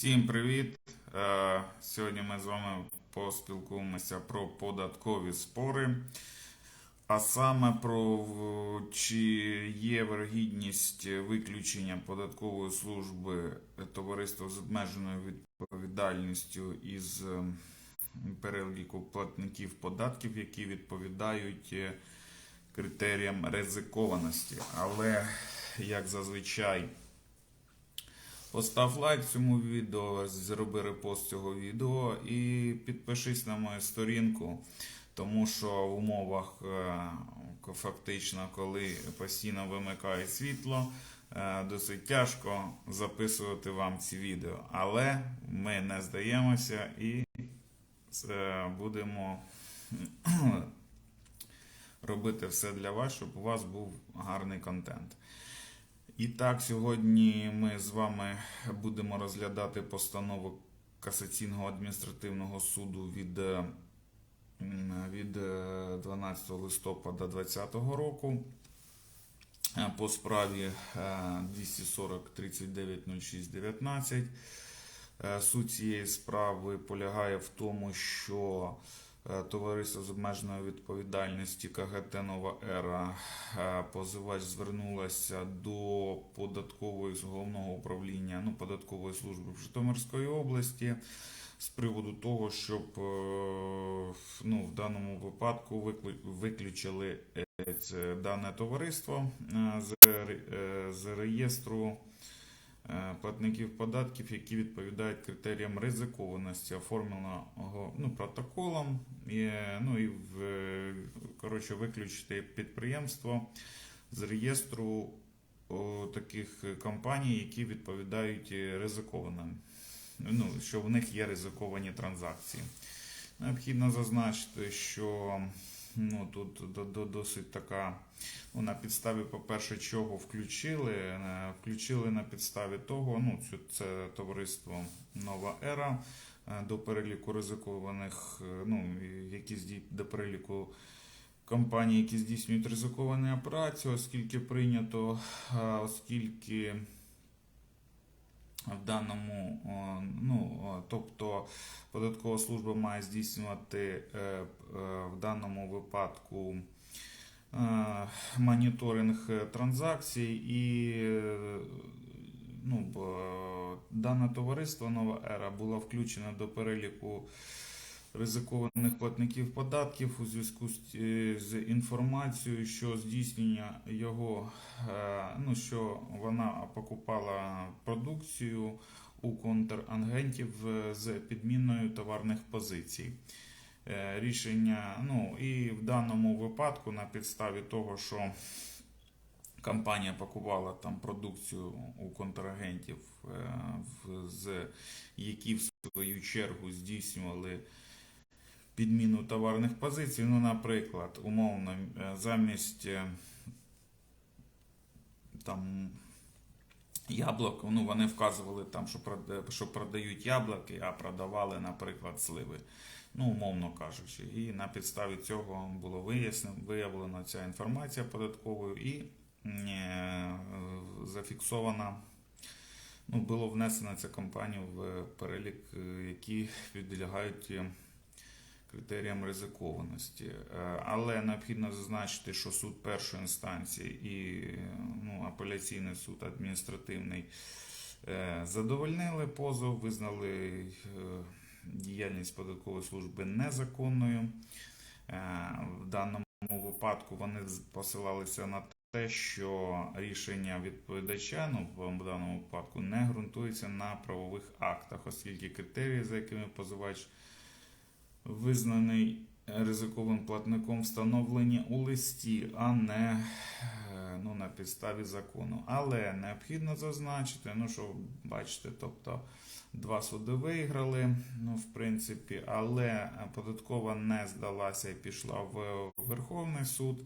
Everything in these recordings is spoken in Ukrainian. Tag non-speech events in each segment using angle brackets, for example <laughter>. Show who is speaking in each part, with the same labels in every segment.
Speaker 1: Всім привіт! Е, Сьогодні ми з вами поспілкуємося про податкові спори, а саме про чи є вергідність виключення податкової служби товариства з обмеженою відповідальністю із е, переліку платників податків, які відповідають е, критеріям ризикованості. Але як зазвичай. Постав лайк цьому відео, зроби репост цього відео і підпишись на мою сторінку, тому що в умовах е, фактично, коли постійно вимикає світло, е, досить тяжко записувати вам ці відео. Але ми не здаємося і е, будемо <clears throat> робити все для вас, щоб у вас був гарний контент. І так, сьогодні ми з вами будемо розглядати постанову Касаційного адміністративного суду від, е, від е, 12 листопада 2020 року е, по справі е, 240 39 06 19. Е, Суть цієї справи полягає в тому, що е, Товариство з обмеженою відповідальності КГТ Нова Ера е, позивач звернулася до податкової з головного управління ну, податкової служби Житомирської області з приводу того, щоб е, ну, в даному випадку виклю- виключили е, дане товариство е, з, ре- е, з реєстру. е, платників податків, які відповідають критеріям ризикованості, оформленого ну, протоколом, і, е, ну і в, е, коротше, виключити підприємство з реєстру таких компаній, які відповідають е, ризикованим. Ну, що в них є ризиковані транзакції. Необхідно зазначити, що ну, тут до- до- досить така ну, на підставі, по-перше, чого включили. Е, Включили на підставі того, ну, це, товариство Нова Ера е, до переліку ризикованих, е, ну, які до переліку компаній, які здійснюють ризиковані операції, оскільки прийнято, оскільки в даному, ну, тобто податкова служба має здійснювати е, е, в даному випадку е, моніторинг е, транзакцій і е, ну, дане товариство Нова Ера було включено до переліку ризикованих платників податків у зв'язку з, е, інформацією, що здійснення його, е, ну що вона покупала продукцію у контрагентів е, з підміною товарних позицій. Рішення, ну і в даному випадку, на підставі того, що компанія пакувала там продукцію у контрагентів, з які в свою чергу здійснювали підміну товарних позицій. Ну, наприклад, умовно, е, замість е, там яблук, ну вони вказували там, що продають яблуки, а продавали, наприклад, сливи. Ну, умовно кажучи, і на підставі цього було вияснено, виявлена ця інформація податковою і е, зафіксована. Ну, було внесено ця компанія в перелік, е, які підлягають е, критеріям ризикованості. Е, Але необхідно зазначити, що суд першої інстанції і ну, апеляційний суд адміністративний е, задовольнили позов, визнали е, діяльність податкової служби незаконною. В даному випадку вони посилалися на те, що рішення відповідача ну, в даному випадку не ґрунтується на правових актах, оскільки критерії, за якими позивач визнаний ризиковим платником, встановлені у листі, а не ну, на підставі закону. Але необхідно зазначити, ну що бачите, тобто два суди виграли, ну, в принципі, але податкова не здалася і пішла в Верховний суд.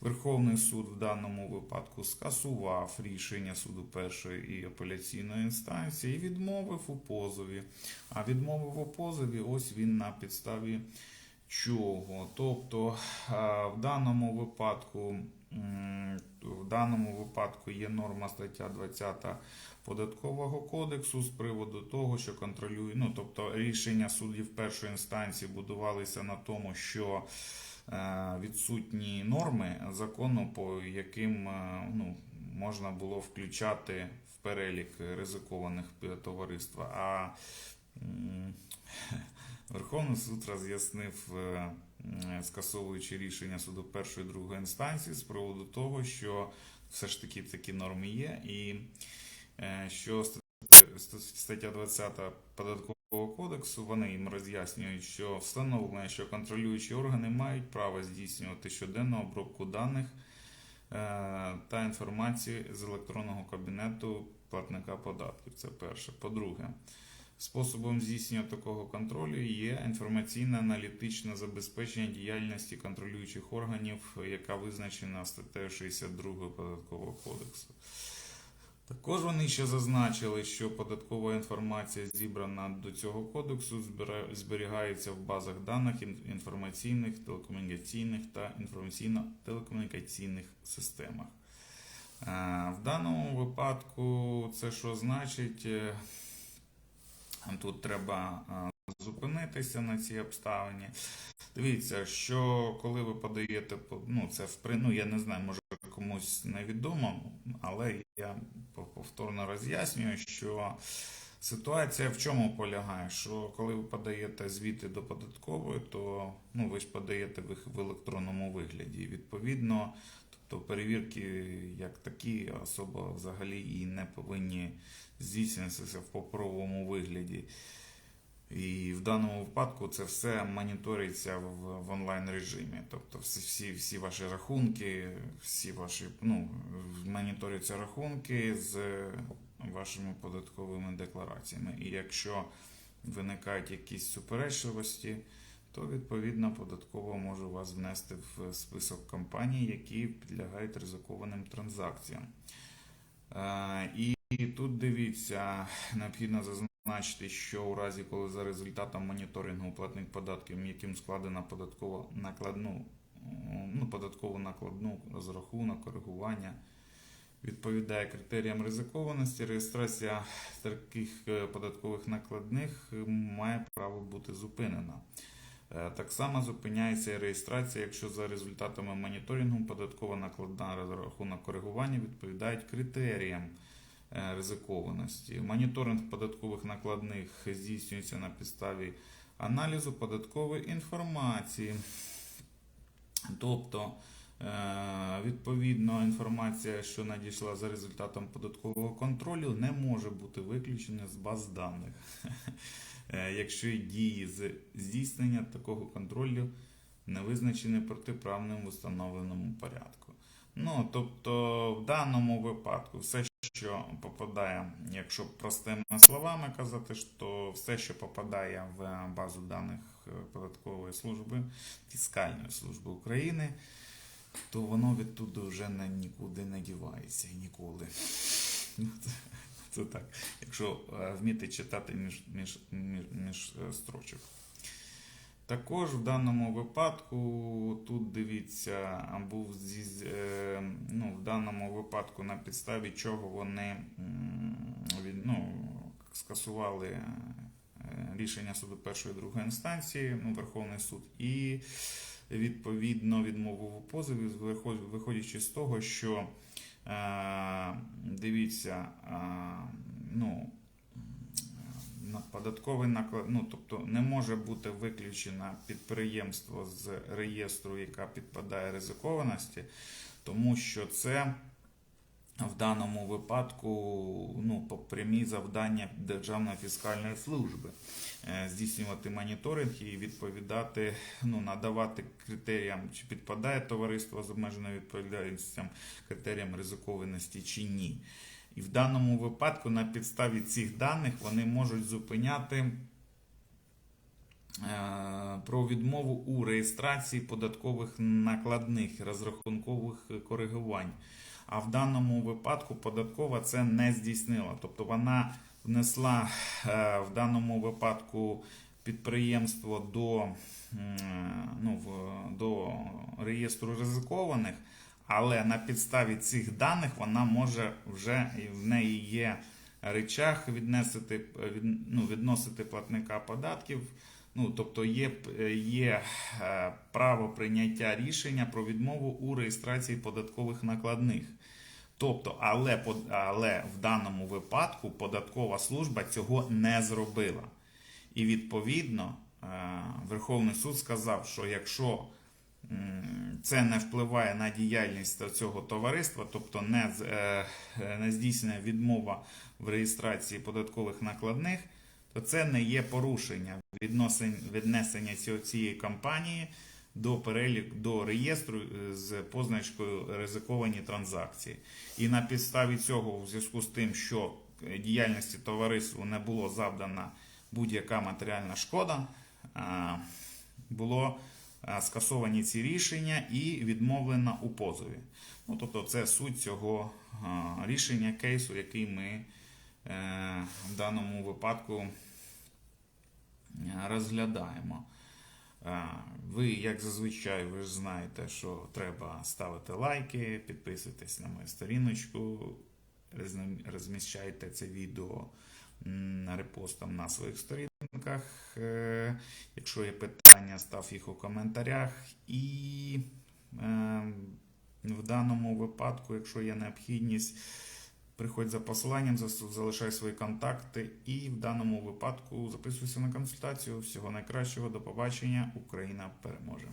Speaker 1: Верховний суд в даному випадку скасував рішення суду першої і апеляційної інстанції і відмовив у позові. А відмовив у позові, ось він на підставі чого. Тобто, в даному випадку в даному випадку є норма стаття 20 податкового кодексу з приводу того, що контролює, ну тобто рішення суддів першої інстанції будувалися на тому, що е, відсутні норми закону, по яким е, ну, можна було включати в перелік ризикованих е, товариств. А <laughs> Верховний суд роз'яснив, е, скасовуючи рішення суду першої і другої інстанції з приводу того, що все ж таки такі норми є, і е, що ст- ст- стаття 20 податкового кодексу вони їм роз'яснюють, що встановлено, що контролюючі органи мають право здійснювати щоденну обробку даних е, та інформації з електронного кабінету платника податків. Це перше. По-друге, способом здійснення такого контролю є інформаційно-аналітичне забезпечення діяльності контролюючих органів, яка визначена статтею 62 податкового кодексу. Також вони ще зазначили, що податкова інформація, зібрана до цього кодексу, зберігається в базах даних інформаційних, телекомунікаційних та інформаційно-телекомунікаційних системах. Е, В даному випадку це що значить? Тут треба е, зупинитися на цій обставині. Дивіться, що коли ви подаєте, ну це в ну я не знаю, може комусь невідомо, але я повторно роз'яснюю, що ситуація в чому полягає? Що коли ви подаєте звіти до податкової, то ну ви ж подаєте їх в електронному вигляді. Відповідно, тобто перевірки як такі особа взагалі і не повинні здійснюватися в паперовому вигляді. І в даному випадку це все моніториться в, в онлайн режимі. Тобто всі, всі ваші рахунки, всі ваші ну, моніторяться рахунки з вашими податковими деклараціями. І якщо виникають якісь суперечливості, то відповідно податково може вас внести в список компаній, які підлягають ризикованим транзакціям. Е, І тут дивіться, необхідно зазначити, що у разі, коли за результатом моніторингу платник податків, яким складена податкова накладну, ну, податкову накладну розрахунок, коригування, відповідає критеріям ризикованості, реєстрація таких е, податкових накладних має право бути зупинена. Е, Так само зупиняється реєстрація, якщо за результатами моніторингу податкова накладна розрахунок коригування відповідають критеріям е, ризикованості. Моніторинг податкових накладних здійснюється на підставі аналізу податкової інформації. Тобто, відповідно, інформація, що надійшла за результатом податкового контролю, не може бути виключена з баз даних, <laughs> Е, якщо дії з здійснення такого контролю не визначені протиправним в установленому порядку. Ну, тобто, в даному випадку, все, що попадає, якщо простими словами казати, що все, що попадає в базу даних е, податкової служби, фіскальної служби України, то воно відтуди вже не, нікуди не дівається ніколи. Ну, це- так, якщо е, вміти читати між, між, між, між е, строчок. Також в даному випадку, тут дивіться, був зі- е, ну, в даному випадку на підставі чого вони ну, скасували рішення суду першої і другої інстанції, ну, Верховний суд, і відповідно відмову в позові, виходячи з того, що е, дивіться, е, ну, податковий наклад, ну тобто не може бути виключено підприємство з реєстру, яка підпадає ризикованості, тому що це в даному випадку ну, по прямі завдання Державної фіскальної служби е, здійснювати моніторинг і відповідати, ну, надавати критеріям, чи підпадає товариство з обмеженою відповідальністю критеріям ризикованості чи ні. І в даному випадку на підставі цих даних вони можуть зупиняти е, про відмову у реєстрації податкових накладних розрахункових коригувань. А в даному випадку податкова це не здійснила. Тобто вона внесла е, в даному випадку підприємство до, ну, до реєстру ризикованих, але на підставі цих даних вона може вже в неї є речах віднесити, від, ну, відносити платника податків. Ну, тобто є, є е, право прийняття рішення про відмову у реєстрації податкових накладних. Тобто, але, але в даному випадку податкова служба цього не зробила. І відповідно е, Верховний суд сказав, що якщо це не впливає на діяльність цього товариства, тобто не, е, не здійснює відмова в реєстрації податкових накладних, то це не є порушення відносин, віднесення цього- цієї компанії до перелік до реєстру е, з позначкою ризиковані транзакції. І на підставі цього, в зв'язку з тим, що е, діяльності товариству не було завдана будь-яка матеріальна шкода, а, було скасовані ці рішення і відмовлено у позові. Ну, тобто, це суть цього рішення кейсу, який ми е, в даному випадку е, розглядаємо. Ви, як зазвичай, ви ж знаєте, що треба ставити лайки, підписуйтесь на мою сторіночку, розміщайте це відео репостом на своїх сторінках. Е, Якщо є питання, став їх у коментарях. І е, в даному випадку, якщо є необхідність, приходь за посиланням, залишай свої контакти і в даному випадку записуйся на консультацію. Всього найкращого, до побачення. Україна переможе.